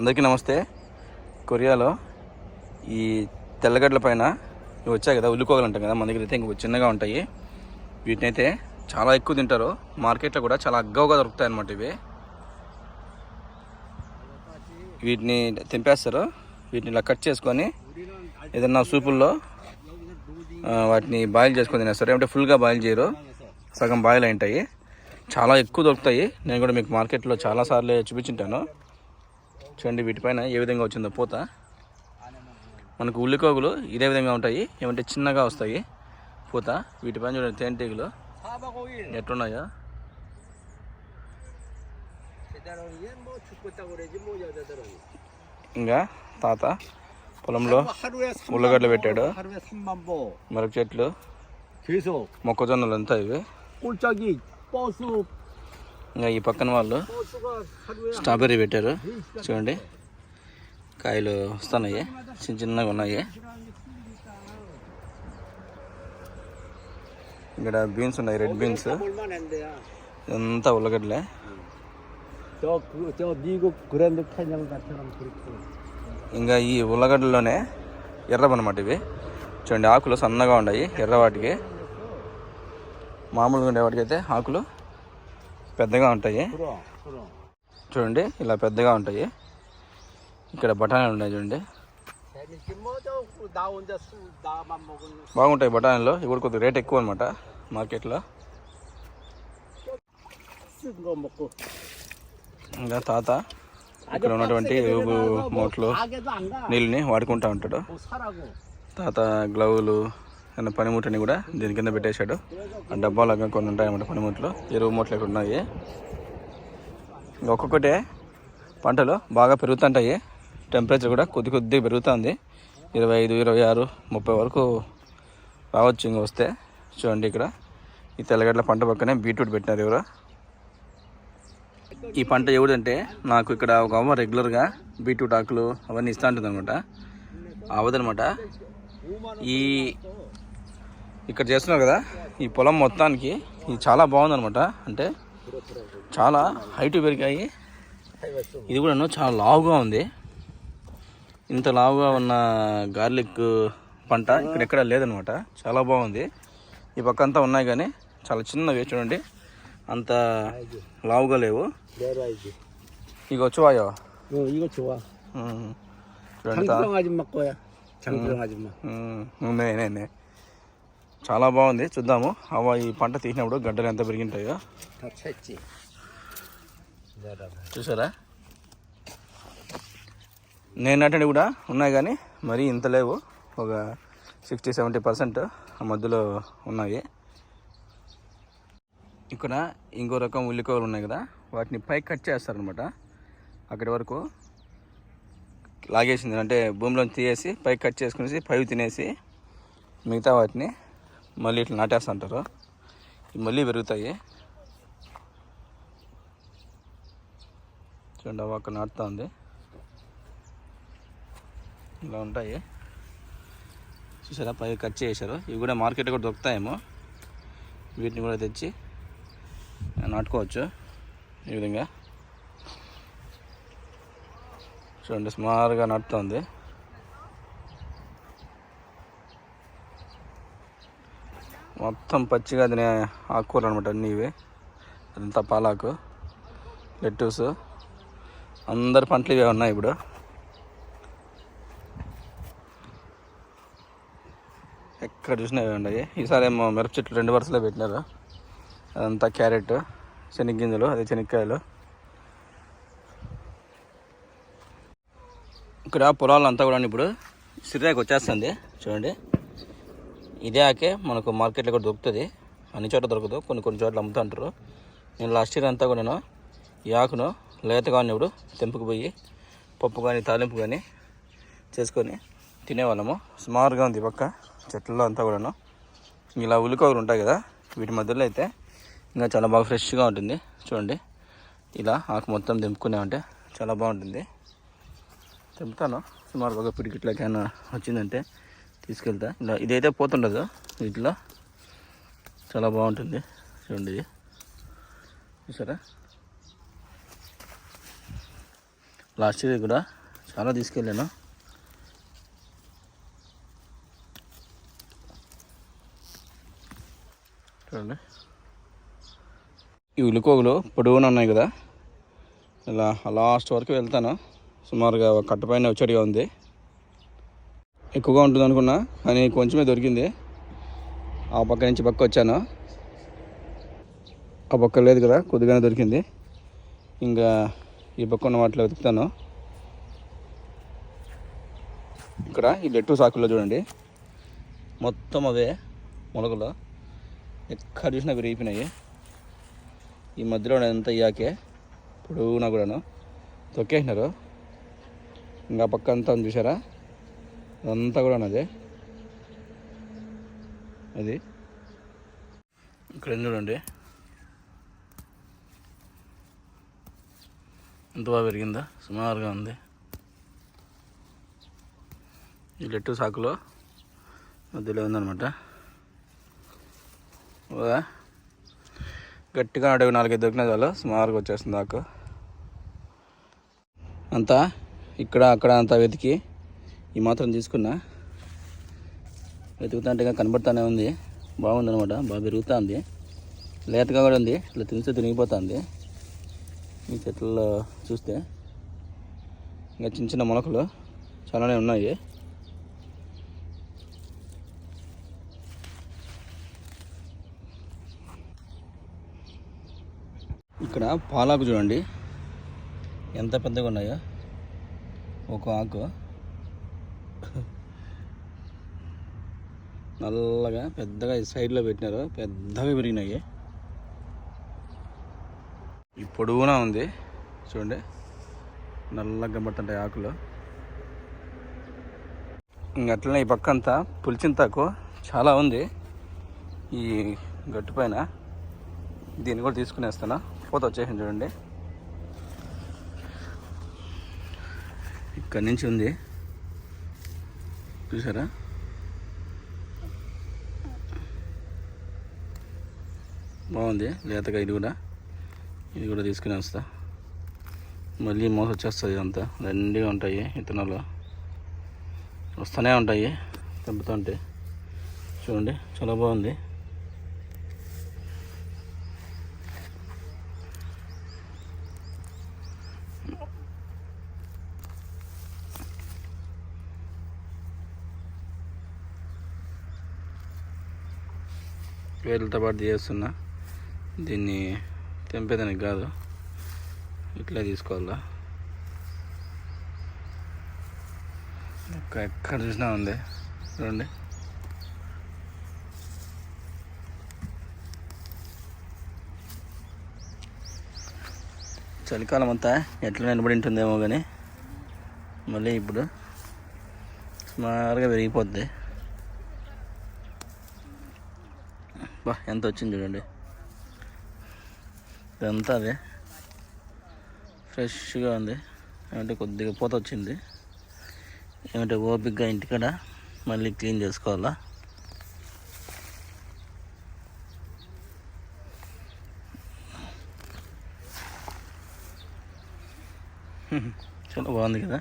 అందరికీ నమస్తే. కొరియాలో ఈ తెల్లగడ్డల పైన ఇవి వచ్చాయి కదా ఉల్లికోగలు అంటాం కదా మన దగ్గర అయితే ఇంకొక చిన్నగా ఉంటాయి. వీటిని అయితే చాలా ఎక్కువ తింటారు. మార్కెట్లో కూడా చాలా అగ్గవగా దొరుకుతాయి అన్నమాట ఇవి. వీటిని తెంపేస్తారు. వీటిని ఇలా కట్ చేసుకొని ఏదన్నా సూపుల్లో వాటిని బాయిల్ చేసుకొని తినేస్తారు. ఏమంటే ఫుల్గా బాయిల్ చేయరు. సగం బాయిల్ అయి ఉంటాయి. చాలా ఎక్కువ దొరుకుతాయి. నేను కూడా మీకు మార్కెట్లో చాలా సార్లు చూపించుంటాను. చూడండి వీటిపైన ఏ విధంగా వచ్చిందో పూత. మనకు ఉల్లికోగులు ఇదే విధంగా ఉంటాయి. ఏమంటే చిన్నగా వస్తాయి పూత. వీటిపైన చూడండి తేనెటీగలు. ఎట్లున్నాయో. ఇంకా తాత పొలంలో ఉల్లగడ్డలు పెట్టాడు. మరొక చెట్లు మొక్కజొన్నలు అంతా ఇవి. ఇంకా ఈ పక్కన వాళ్ళు స్ట్రాబెర్రీ పెట్టారు. చూడండి. కాయలు వస్తున్నాయి. చిన్న చిన్నగా ఉన్నాయి. ఇక్కడ బీన్స్ ఉన్నాయి రెడ్ బీన్స్. ఇదంతా ఉల్లగడ్డలే. ఇంకా ఈ ఉల్లగడ్డలోనే ఎర్రవన్నమాట ఇవి. చూడండి ఆకులు సన్నగా ఉన్నాయి ఎర్రవాటికి. మామూలుగా ఉండేవాటికి అయితే ఆకులు పెద్దగా ఉంటాయి. చూడండి ఇలా పెద్దగా ఉంటాయి. ఇక్కడ బఠానీలు ఉన్నాయి చూడండి. బాగుంటాయి బఠానీలు. ఇప్పుడు కొద్దిగా రేట్ ఎక్కువ అనమాట మార్కెట్లో. ఇంకా తాత ఇక్కడ ఉన్నటువంటి ఏబు మోట్లు నీళ్ళని వాడుకుంటూ ఉంటాడు. తాత గ్లౌలు అన్న పనిముట్లని కూడా దీని కింద పెట్టేశాడు. ఆ డబ్బాలాగా కొన్ని ఉంటాయన్నమాట పనిముట్లు. ఎరువు మూట్లు ఇక్కడ ఉన్నాయి. ఒక్కొక్కటే పంటలు బాగా పెరుగుతుంటాయి. టెంపరేచర్ కూడా కొద్ది కొద్దిగా పెరుగుతుంది. ఇరవై ఐదు ఇరవై ఆరు ముప్పై వరకు రావచ్చు ఇంక వస్తే. చూడండి ఇక్కడ. ఈ తెల్లగడ్డల పంట పక్కనే బీట్రూట్ పెట్టినారు ఎవరు. ఈ పంట ఎవడంటే నాకు ఇక్కడ ఒక అమ్మ రెగ్యులర్గా బీట్రూట్ ఆకులు అవన్నీ ఇస్తూ ఉంటుంది అనమాట అవదనమాట ఈ ఇక్కడ చేస్తున్నారు కదా ఈ పొలం మొత్తానికి ఇది చాలా బాగుందనమాట అంటే చాలా హైట్ పెరిగాయి. ఇది కూడా చాలా లావుగా ఉంది. ఇంత లావుగా ఉన్న గార్లిక్ పంట ఇక్కడ ఎక్కడ లేదనమాట చాలా బాగుంది. ఈ పక్క అంతా ఉన్నాయి కానీ చాలా చిన్నవి చూడండి. అంత లావుగా లేవు. ఇక వచ్చువాయో? చూడండి చాలా బాగుంది. చూద్దాము. అవ ఈ పంట తీసినప్పుడు గడ్డలు ఎంత పెరిగింటాయో. చూసారా? నేను నాటండి కూడా ఉన్నాయి కానీ మరీ ఇంత లేవు. ఒక సిక్స్టీ సెవెంటీ పర్సెంట్ మధ్యలో ఉన్నాయి. ఇక్కడ ఇంకో రకం ఉల్లికోవలు ఉన్నాయి కదా. వాటిని పై కట్ చేస్తారనమాట అక్కడి వరకు లాగేసింది. అంటే భూమిలో తీసేసి పై కట్ చేసుకునేసి పైవి తినేసి మిగతా వాటిని మళ్ళీ ఇట్లా నాటేస్తుంటారు. ఇవి మళ్ళీ పెరుగుతాయి. చూడండి అవి నాటుతా ఉంది ఇలా ఉంటాయి. చూసారా? పై కట్ చేశారు. ఇవి కూడా మార్కెట్ కూడా దొరుకుతాయేమో. వీటిని కూడా తెచ్చి నాటుకోవచ్చు. ఈ విధంగా. చూడండి సుమారుగా నాటుతుంది. మొత్తం పచ్చిగా తినే ఆకుకూరలు అనమాట అన్నీ ఇవి. అదంతా పాలాకు లెట్టూస్ అందరి పంటలు ఇవే ఉన్నాయి ఇప్పుడు. ఎక్కడ చూసినా ఇవే ఉన్నాయి. ఈసారి ఏమో మిరప చెట్లు రెండు వరుసలో పెట్టినారు. అదంతా క్యారెట్ శనగ్గింజలు అదే శనక్కాయలు. ఇక్కడ పొలాలంతా కూడా ఇప్పుడు సిరియాకి వచ్చేస్తుంది. చూడండి. ఇదే ఆకే మనకు మార్కెట్లో కూడా దొరుకుతుంది. అన్ని చోట్ల దొరకదు. కొన్ని కొన్ని చోట్ల అమ్ముతూ ఉంటారు నేను లాస్ట్ ఇయర్ అంతా కూడా నేను ఈ ఆకును లేతగా ఉన్నప్పుడు తెంపుకుపోయి పప్పు కానీ తాలింపు కానీ చేసుకొని తినేవాళ్ళము. సుమారుగా ఉంది ఈ పక్క చెట్లలో అంతా కూడాను. ఇలా ఉల్లికొకరు ఉంటాయి కదా వీటి మధ్యలో అయితే ఇంకా చాలా బాగా ఫ్రెష్గా ఉంటుంది. చూడండి. ఇలా ఆకు మొత్తం తెంపుకున్నామంటే చాలా బాగుంటుంది. తెంపుతాను. సుమారు ఒక పిడికిట్లకైనా వచ్చిందంటే తీసుకెళ్తా. ఇలా ఇదైతే పోతుండదు. వీటిలో చాలా బాగుంటుంది. చూడండి ఇది. చూసారా? లాస్ట్ ఇయర్ కూడా చాలా తీసుకెళ్ళాను. చూడండి. ఈ ఉల్లికోగులు పొడవున ఉన్నాయి కదా. ఇలా లాస్ట్ వరకు వెళ్తాను. సుమారుగా కట్టపైన వచ్చేటిగా ఉంది. ఎక్కువగా ఉంటుంది అనుకున్నా కానీ కొంచెమే దొరికింది. ఆ పక్క నుంచి పక్క వచ్చాను. ఆ పక్క లేదు కదా కొద్దిగానే దొరికింది. ఇంకా ఈ పక్క ఉన్న వాటిలో వెతుకుతాను. ఇక్కడ ఈ లెట్టు సాకుల్లో చూడండి. మొత్తం అవే మొలకలు. ఎక్కడ చూసినా విరిగిపోయినాయి. ఈ మధ్యలో ఎంత అయ్యాకే పొడవునా కూడాను. తొక్కేసినారు. ఇంకా పక్క అంతా చూసారా? అదంతా కూడా అదే అది. ఇక్కడ చూడండి. ఎంత బాగా పెరిగిందా? సుమారుగా ఉంది. ఈ లెట్టు సాకులో మధ్యలో ఉందనమాట గట్టిగా అడవి నాలుగైదు దొరికిన చాలు సుమారుగా వచ్చేస్తుంది ఆకు. అంతా ఇక్కడ అక్కడ అంతా వెతికి. ఈ మాత్రం తీసుకున్నా. వెతుకుతాంటే కనబడుతూనే ఉంది. బాగుందనమాట బాగా పెరుగుతుంది. లేతగా కూడా ఉంది. ఇట్లా తినిస్తే తిరిగిపోతుంది ఈ చెట్లలో చూస్తే ఇంకా చిన్న చిన్న మొలకలు చాలానే ఉన్నాయి. ఇక్కడ పాలాకు చూడండి. ఎంత పెద్దగా ఉన్నాయో. ఒక ఆకు. నల్లగా పెద్దగా సైడ్లో పెట్టినారు. పెద్దగా పెరిగినాయి ఈ పొడవునా ఉంది. చూడండి. నల్లగా కనబడుతుంటాయి ఆకులు. ఇంక అట్లనే ఈ పక్క అంతా పులిచింతాకు చాలా ఉంది. ఈ గట్టు పైన దీన్ని కూడా తీసుకునేస్తాను పోత వచ్చేసింది చూడండి. ఇక్కడి నుంచి ఉంది. చూసారా? బాగుంది. లేతగా ఇది కూడా. ఇది కూడా తీసుకుని వస్తా. మళ్ళీ మోస వచ్చేస్తుంది అంతా దండిగా ఉంటాయి విత్తనాలు వస్తూనే ఉంటాయి. తప్పుతుంటే చూడండి చాలా బాగుంది. వేర్లతో పాటు చేస్తున్నా. దీన్ని తెంపేదానికి కాదు. ఇట్లా తీసుకోవాలా? ఎక్క- ఎక్కడ చూసినా ఉంది. చూడండి. చలికాలం అంతా ఎట్లా నిలబడి ఉంటుందేమో కానీ మళ్ళీ ఇప్పుడు సుమారుగా పెరిగిపోద్ది. బా ఎంత వచ్చింది చూడండి. ఇదంతా అదే. ఫ్రెష్గా ఉంది. ఏమంటే కొద్దిగా పూత వచ్చింది. ఏమంటే ఓపిక్గా ఇంటికాడ మళ్ళీ క్లీన్ చేసుకోవాలా? చాలా బాగుంది కదా?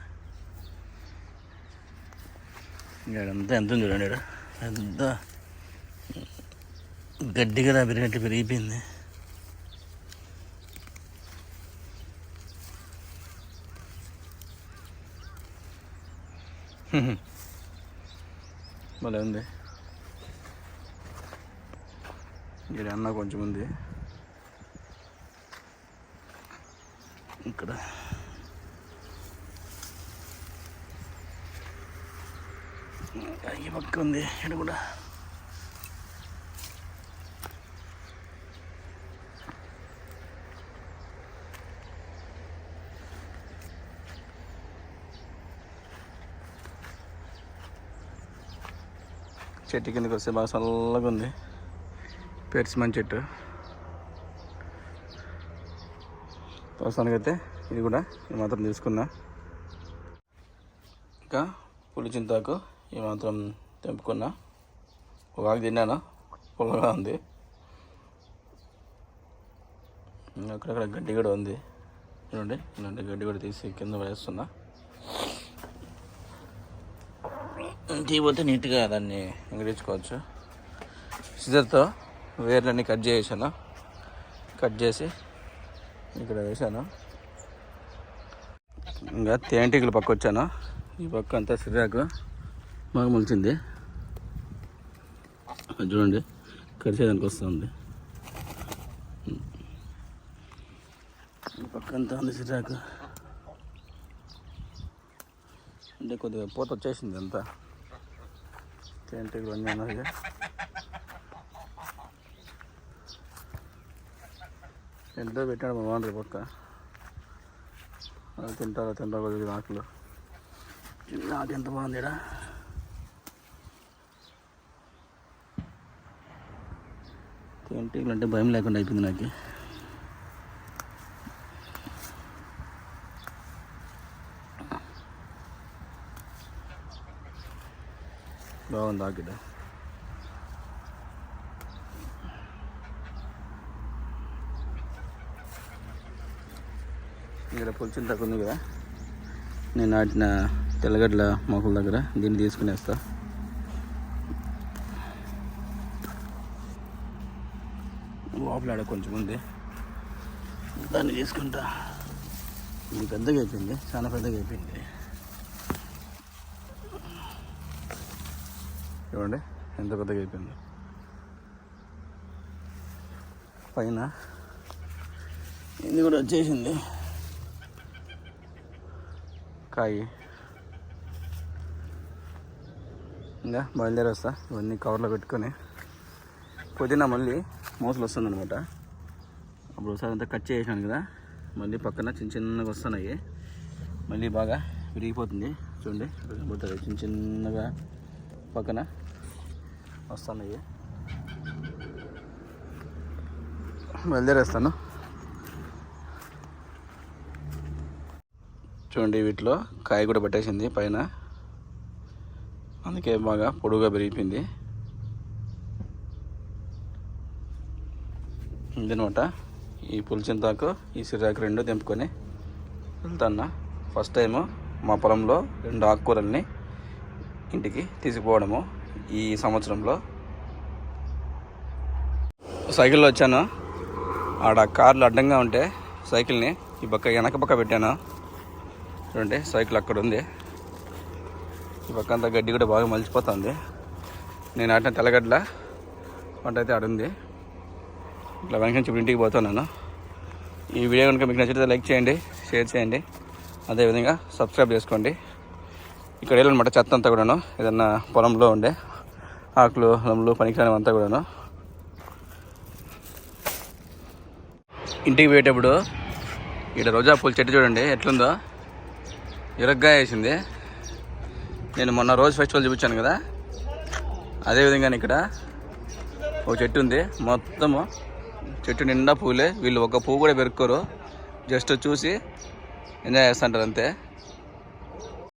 ఇక్కడంతా ఎంత చూడండి ఇక్కడ? పెద్ద గడ్డి కదా పెరిగినట్టు పెరిగిపోయింది. భలే ఉంది. ఇక్కడ అన్న కొంచెం ఉంది. ఇక్కడ. ఈ పక్క ఉంది ఇక్కడ కూడా. చెట్టు కిందకి వస్తే బాగా చల్లగా ఉంది. పెర్సిమన్ చెట్టు. ప్రస్తుతానికైతే ఇది కూడా ఈ మాత్రం తీసుకున్నా. ఇంకా పులి చింతాకు ఈ మాత్రం తెంపుకున్నా. ఒక ఆకు తిన్నాను. పుల్లగా ఉంది. అక్కడక్కడ గడ్డి కూడా ఉంది. చూడండి ఇలాంటి గడ్డి కూడా తీసి కింద వేస్తున్నా. తీయబోతే నీట్గా దాన్ని ఎంగడించుకోవచ్చు సిజర్తో వేర్లన్నీ కట్ చేసాను కట్ చేసి ఇక్కడ వేసాను. ఇంకా తేనెటీగల పక్క వచ్చాను ఈ పక్క అంతా సిరాకు బాగా మొలిచింది. అది చూడండి కరిచేదానికి వస్తుంది. ఈ పక్క అంతా ఉంది సిరాకు. అంటే కొద్దిగా పూత వచ్చేసింది అంతా. తేనెటీగలు అన్నీ ఉన్నాయి ఎంతో పెట్టాడు మా వానరు పక్క అది తింటారా తింటా కొద్దిగా ఆకులు. చిన్న ఆకు ఎంత బాగుంది ఈడ తేనెటీగలు అంటే భయం లేకుండా అయిపోయింది నాకు. బాగుంది ఆకిడ ఇక్కడ పొలిచిన తక్కువ ఉంది కదా. నేను నాటిన తెల్లగడ్డల మొక్కల దగ్గర దీన్ని తీసుకునేస్తా లోపలాడ కొంచెం ఉంది. దాన్ని తీసుకుంటా. ఇది పెద్దగా అయిపోయింది చాలా పెద్దగా అయిపోయింది. చూడండి ఎంత పెద్దగా అయిపోయింది. పైన ఇది కూడా వచ్చేసింది. కాయి. ఇంకా బయలుదేరి వస్తా. ఇవన్నీ కవర్లో పెట్టుకొని. పుదీనా మళ్ళీ మోసలు వస్తుందన్నమాట. అప్పుడు ఒకసారి అంతా కట్ చేసాను కదా. మళ్ళీ పక్కన చిన్న చిన్నగా వస్తున్నాయి. మళ్ళీ బాగా విరిగిపోతుంది. చూడండి పోతుంది చిన్న చిన్నగా పక్కన వస్తున్నాయి. బయలుదేరేస్తాను. చూడండి వీటిలో కాయ కూడా పట్టేసింది పైన. అందుకే బాగా పొడుగా పెరిగిపోయింది. ఇదనమాట ఈ పులిచింతాకు ఈ సిరాకు రెండు తెంపుకొని వెళ్తాన్నా. ఫస్ట్ టైము మా పొలంలో రెండు ఆకుకూరల్ని ఇంటికి తీసుకుపోవడము. ఈ సంవత్సరంలో. సైకిల్లో వచ్చాను. ఆడ కార్లు అడ్డంగా ఉంటే సైకిల్ని ఈ పక్క వెనక పక్క పెట్టాను. చూడండి సైకిల్ అక్కడ ఉంది. ఈ పక్క అంతా గడ్డి కూడా బాగా మలిచిపోతుంది. నేను ఆటిన తెల్లగడ్డల పంట అయితే ఆడుంది. ఇట్లా వెనక నుంచి ఇప్పుడు ఇంటికి పోతున్నాను ఈ వీడియో కనుక మీకు నచ్చితే లైక్ చేయండి షేర్ చేయండి. అదేవిధంగా సబ్స్క్రైబ్ చేసుకోండి. ఇక్కడ వెళ్ళనమాట చెత్త అంతా కూడాను. ఏదన్నా పొలంలో ఉండే ఆకులు హలములు పనికిరానివంతా కూడాను. ఇంటికి పోయేటప్పుడు ఇక్కడ రోజా పూల చెట్టు చూడండి ఎట్లుందో. ఇరగ్గా వేసింది. నేను మొన్న రోజు ఫెస్టివల్ చూపించాను కదా. అదేవిధంగా ఇక్కడ ఒక చెట్టు ఉంది. మొత్తము చెట్టు నిండా పూలే. వీళ్ళు ఒక పువ్వు కూడా పెరుక్కోరు. జస్ట్ చూసి ఎంజాయ్ చేస్తుంటారు అంతే.